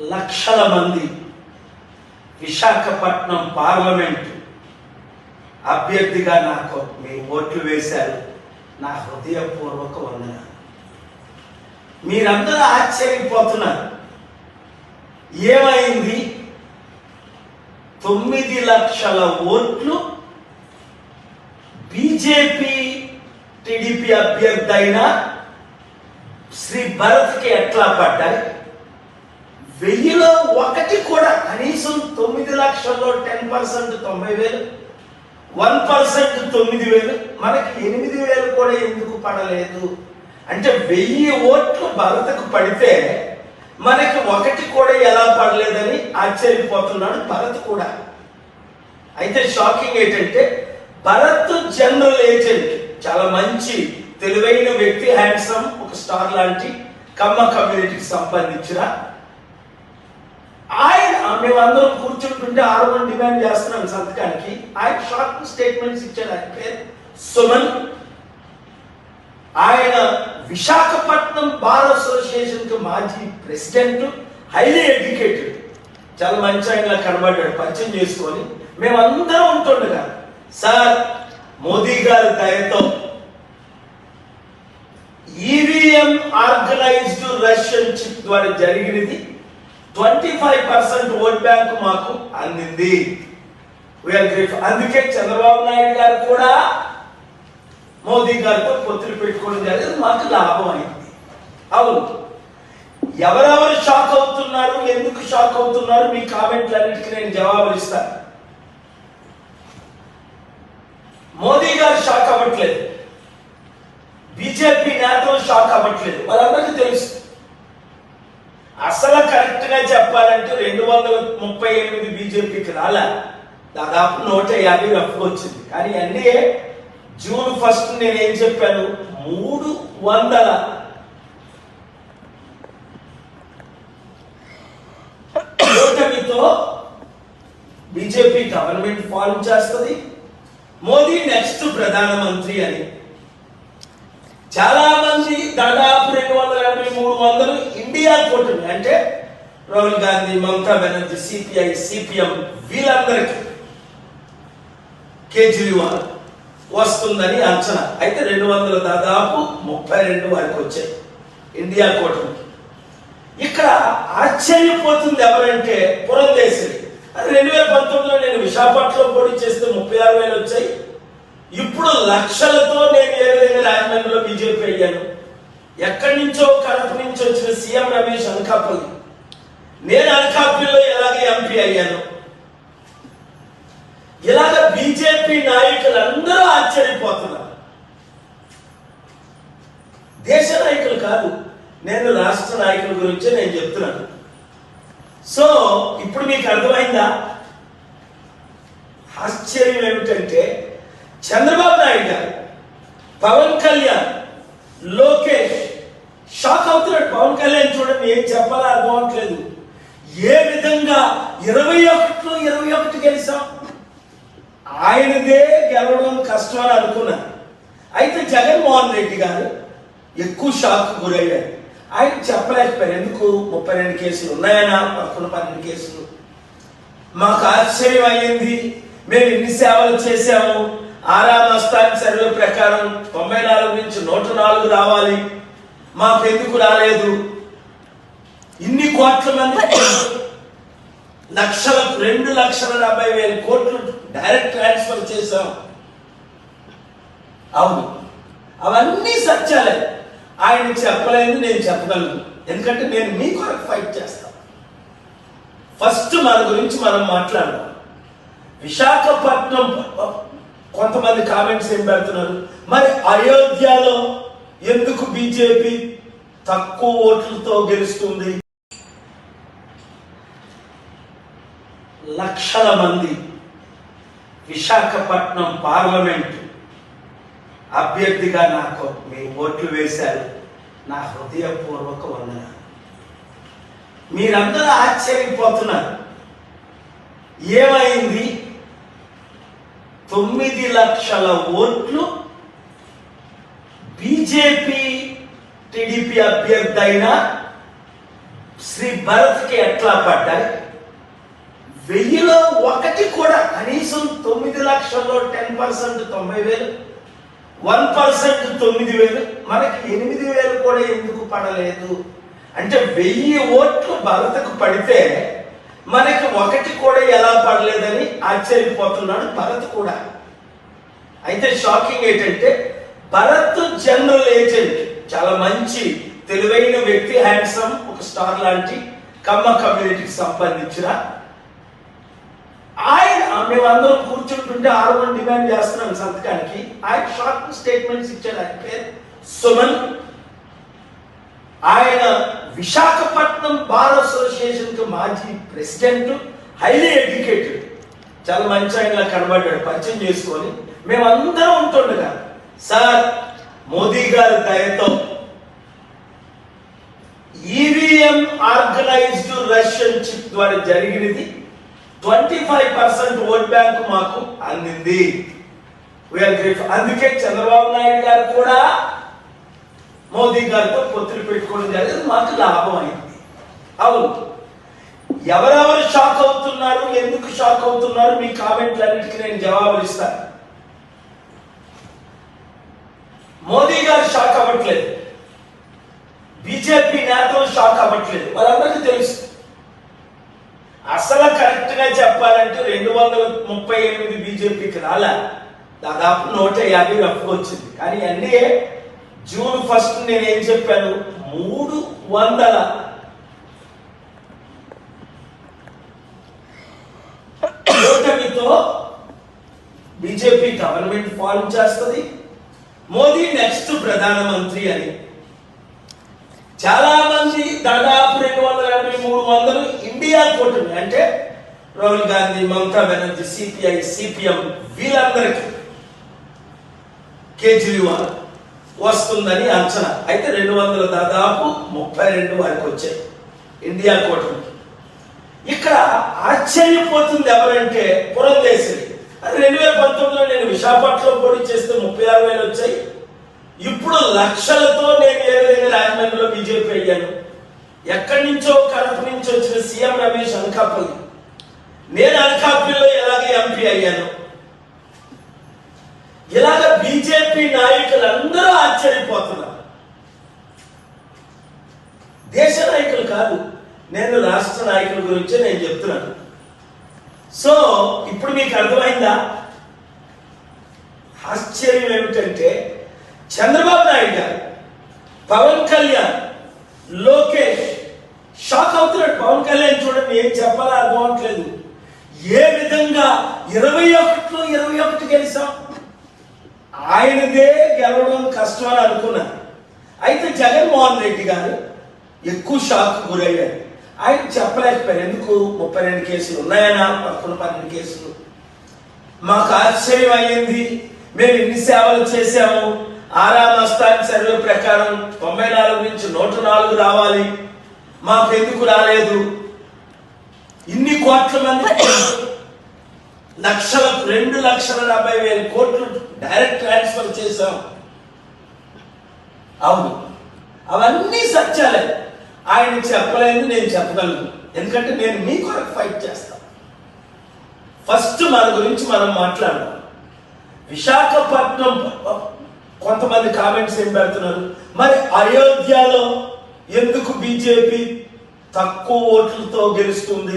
లక్షల మంది. విశాఖపట్నం పార్లమెంటు అభ్యర్థిగా నాకు మీ ఓట్లు వేశారు. నా హృదయపూర్వక వందన మీరందరూ ఆశ్చర్యపోతున్నారు. ఏమైంది? తొమ్మిది లక్షల ఓట్లు బీజేపీ టీడీపీ అభ్యర్థి అయిన శ్రీ భరత్కి ఎట్లా పడ్డాయి? వెయ్యిలో ఒకటి కూడా కనీసం తొమ్మిది లక్షల్లో టెన్ పర్సెంట్ తొంభై వేలు వన్ పర్సెంట్ తొమ్మిది వేలు మనకి ఎనిమిది వేలు కూడా ఎందుకు పడలేదు? అంటే వెయ్యి ఓట్లు భరతకు పడితే మనకి ఒకటి కూడా ఎలా పడలేదని ఆశ్చర్యపోతున్నాడు భరత్ కూడా. అయితే షాకింగ్ ఏంటంటే భరత్ జనరల్ ఏజెంట్ చాలా మంచి తెలివైన వ్యక్తి హ్యాండ్సమ్ ఒక స్టార్ లాంటి కమ్మ కమ్యూనిటీకి సంబంధించిన ఆయన మేమందరం కూర్చుంటుంటే ఆరు డిమాండ్ చేస్తున్నాం సంతకానికి. ఆయన షార్ట్ స్టేట్మెంట్స్ ఇచ్చాడు ఆయన పేరు. సుమన్. ఆయన విశాఖపట్నం బార్ అసోసియేషన్ మాజీ ప్రెసిడెంట్ హైలీ ఎడ్యుకేటెడ్. చాలా మంచి ఆయన కనబడ్డాడు పరిచయం చేసుకొని. మేమందరం ఉంటుండగా సార్ మోదీ గారి దయతో ఈవీఎం ఆర్గనైజ్డ్ రష్యన్ చిప్ ద్వారా జరిగినది twenty five percent vote bank మాకు అందింది. అందుకే చంద్రబాబు నాయుడు గారు కూడా మోదీ గారితో పొత్తులు పెట్టుకోవడం జరిగింది. మాకు లాభం అయింది. అవును. ఎవరెవరు షాక్ అవుతున్నారు ఎందుకు షాక్ అవుతున్నారు మీ కామెంట్లన్నిటికీ నేను జవాబులు ఇస్తాను మోదీ గారు షాక్ అవ్వట్లేదు. బీజేపీ నేతలు షాక్ అవ్వట్లేదు. వాళ్ళందరికీ తెలుసు. అసలు కరెక్ట్గా చెప్పాలంటే రెండు వందల ముప్పై ఎనిమిది బీజేపీకి రాలే దాదాపు నూట యాభై రఫ్ వచ్చింది. కానీ ఎన్డీఏ జూన్ ఫస్ట్ నేను ఏం చెప్పాను? మూడు వందల. కూటమితో బీజేపీ గవర్నమెంట్ ఫాలో చేస్తుంది. మోదీ నెక్స్ట్ ప్రధానమంత్రి అని. చాలా మంది దాదాపు రెండు వందల యాభై మూడు వందలు ఇండియా కూటమి అంటే రాహుల్ గాంధీ మమతా బెనర్జీ సిపిఐ సిపిఎం వీళ్ళందరికీ కేజ్రీవాల్ వస్తుందని అంచనా. అయితే రెండు వందల దాదాపు ముప్పై రెండు వారికి వచ్చాయి ఇండియా కూటమికి. ఇక్కడ ఆశ్చర్యపోతుంది ఎవరంటే పురంధేశ్వరి. అది రెండు వేల పంతొమ్మిదిలో నేను విశాఖపట్నంలో పోటీ చేస్తే ముప్పై ఆరు వేలు వచ్చాయి. ఇప్పుడు లక్షలతో నేను ఏ విధంగా రాజమండ్రిలో బీజేపీ అయ్యాను. ఎక్కడి నుంచో కడప నుంచి వచ్చిన సీఎం రమేష్ అనకాపల్లి. నేను అనకాపల్లిలో ఎలాగే ఎంపీ అయ్యాను? ఇలాగ బీజేపీ నాయకులు అందరూ ఆశ్చర్యపోతున్నారు. దేశ నాయకులు కాదు నేను రాష్ట్ర నాయకుల గురించే నేను చెప్తున్నాను. సో ఇప్పుడు మీకు అర్థమైందా? ఆశ్చర్యం ఏమిటంటే చంద్రబాబు నాయుడు గారు పవన్ కళ్యాణ్ లోకేష్ షాక్ అవుతున్నాడు పవన్ కళ్యాణ్ చూడండి ఏం చెప్పాలో అర్థం అవట్లేదు ఏ విధంగా ఇరవై ఒకటిలో ఇరవై ఒకటి గెలిచాం? ఆయనదే గెలవడం కష్టం అని అనుకున్నాను. అయితే జగన్మోహన్ రెడ్డి గారు ఎక్కువ షాక్ గురయ్యారు. ఆయన చెప్పలేకపోయారు ఎందుకు ముప్పై రెండు కేసులు ఉన్నాయనా? పదకొండు పన్నెండు కేసులు. మాకు ఆశ్చర్యం అయ్యింది. మేము ఇన్ని సేవలు చేశాము? ఆరా మస్తాన్ సర్వే ప్రకారం తొంభై నాలుగు నుంచి నూట నాలుగు రావాలి. మాకు ఎందుకు రాలేదు? ఇన్ని కోట్ల మంది లక్షల రెండు లక్షల డెబ్బై వేల కోట్లు డైరెక్ట్ ట్రాన్స్ఫర్ చేశాం. అవును. అవన్నీ సత్యాలే. ఆయన చెప్పలేదు నేను చెప్పగలను. ఎందుకంటే నేను మీ కొరకు ఫైట్ చేస్తాను. ఫస్ట్ మన గురించి మనం మాట్లాడదాం. విశాఖపట్నం కొంతమంది కామెంట్స్ ఏం పెడుతున్నారు? మరి అయోధ్యలో ఎందుకు బీజేపీ తక్కువ ఓట్లతో గెలుస్తుంది? లక్షల మంది విశాఖపట్నం పార్లమెంట్ అభ్యర్థిగా నాకు మీ ఓట్లు వేశారు. నా హృదయపూర్వక వందన మీరందరూ ఆశ్చర్యపోతున్నారు. ఏమైంది? తొమ్మిది లక్షల ఓట్లు బీజేపీ టీడీపీ అభ్యర్థి అయిన శ్రీ భరత్కి ఎట్లా పడ్డాయి? వెయ్యిలో ఒకటి కూడా కనీసం తొమ్మిది లక్షల్లో టెన్ పర్సెంట్ తొంభై వేలు వన్ పర్సెంట్ తొమ్మిది వేలు మనకి ఎనిమిది వేలు కూడా ఎందుకు పడలేదు? అంటే వెయ్యి ఓట్లు భరతకు పడితే మనకి ఒకటి కూడా ఎలా పడలేదని ఆశ్చర్యపోతున్నాడు భరత్ కూడా. అయితే షాకింగ్ ఏంటంటే భరత్ జనరల్ ఏజెంట్. చాలా మంచి తెలివైన వ్యక్తి హ్యాండ్సమ్ ఒక స్టార్ లాంటి కమ్మ కమ్యూనిటీకి సంబంధించిన. ఆయన మేమందరం కూర్చుంటుంటే ఆరు డిమాండ్ చేస్తున్నాం సంతకానికి. ఆయన షార్ట్ స్టేట్మెంట్స్ ఇచ్చాడు ఆయన పేరు సుమన్. ఆయన విశాఖపట్నం బార్ అసోసియేషన్ మాజీ ప్రెసిడెంట్ హైలీ ఎడ్యుకేటెడ్. చాలా మంచి ఆయన కనబడ్డాడు పరిచయం చేసుకొని. మేమందరం ఉంటుండగా సార్ మోదీ గారి దయతో ఈవీఎం ఆర్గనైజ్డ్ రష్యన్ చిప్ ద్వారా జరిగినది twenty five percent vote bank మాకు అందింది. అందుకే చంద్రబాబు నాయుడు గారు కూడా మోదీ గారితో పొత్తులు పెట్టుకోవడం జరిగింది. మాకు లాభం అయింది. అవును. ఎవరెవరు షాక్ అవుతున్నారు ఎందుకు షాక్ అవుతున్నారు మీ కామెంట్లన్నిటికీ నేను జవాబులు ఇస్తాను. మోదీ గారు షాక్ అవ్వట్లేదు. బీజేపీ నేతలు షాక్ అవ్వట్లేదు. వాళ్ళందరికీ తెలుసు. అసలు కరెక్ట్గా చెప్పాలంటే రెండు వందల ముప్పై ఎనిమిది బీజేపీకి రాలే. దాదాపు నూట యాభై రఫ్ వచ్చింది. కానీ ఎన్డీఏ జూన్ ఫస్ట్ నేను ఏం చెప్పాను? మూడు వందల. కూటమితో బీజేపీ గవర్నమెంట్ ఫార్మ్ చేస్తుంది. మోదీ నెక్స్ట్ ప్రధానమంత్రి అని. చాలా మంది దాదాపు రెండు వందల యాభై మూడు వందలు ఇండియా కూటమి అంటే రాహుల్ గాంధీ మమతా బెనర్జీ సిపిఐ సిపిఎం వీళ్ళందరికీ కేజ్రీవాల్ వస్తుందని అంచనా. అయితే రెండు వందల దాదాపు ముప్పై రెండు వారికి వచ్చాయి ఇండియా కూటమికి ఇక్కడ ఆశ్చర్యపోతుంది ఎవరంటే పురంధేశ్వరి. రెండు వేల పంతొమ్మిదిలో నేను విశాఖపట్నంలో ఆరు వేలు వచ్చాయి. ఇప్పుడు లక్షలతో నేను ఏ విధంగా రాజమండ్రిలో బీజేపీ అయ్యాను? ఎక్కడి నుంచో కడప నుంచి వచ్చిన సీఎం రమేష్ అనకాపల్లి. నేను అనకాపల్లిలో ఎలాగే ఎంపీ అయ్యాను? ఇలాగ బీజేపీ నాయకులందరూ ఆశ్చర్యపోతున్నారు. దేశ నాయకులు కాదు నేను రాష్ట్ర నాయకుల గురించే నేను చెప్తున్నాను. సో ఇప్పుడు మీకు అర్థమైందా? ఆశ్చర్యం ఏమిటంటే చంద్రబాబు నాయుడు గారు పవన్ కళ్యాణ్ లోకేష్ షాక్ అవుతున్నాడు పవన్ కళ్యాణ్ చూడండి ఏం చెప్పాలో అర్థం అవట్లేదు ఏ విధంగా ఇరవై ఒకటిలో ఇరవై ఒకటి గెలిచాం? ఆయనదే గెలవడం కష్టం అని అనుకున్నాను అయితే జగన్మోహన్ రెడ్డి గారు ఎక్కువ షాక్ గురయ్యారు. ఆయన చెప్పలేకపోయారు ఎందుకు? ముప్పై రెండు కేసులు ఉన్నాయనా? పదకొండు పన్నెండు కేసులు. మాకు ఆశ్చర్యం అయ్యింది. మేము ఇన్ని సేవలు చేశాము ఆరా మస్తాన్ సర్వే ప్రకారం తొంభై నాలుగు నుంచి నూట నాలుగు రావాలి. మాకు ఎందుకు రాలేదు? ఇన్ని కోట్ల మంది లక్షల రెండు లక్షల డెబ్బై వేల కోట్లు డైరెక్ట్ ట్రాన్స్ఫర్ చేశాం. అవును. అవన్నీ సత్యాలే. ఆయన చెప్పలేదు నేను చెప్పగలను. ఎందుకంటే నేను మీ కొరకు ఫైట్ చేస్తాను. ఫస్ట్ మన గురించి మనం మాట్లాడదాం. విశాఖపట్నం కొంతమంది కామెంట్స్ ఏం పెడుతున్నారు? మరి అయోధ్యలో ఎందుకు బీజేపీ తక్కువ ఓట్లతో గెలుస్తుంది?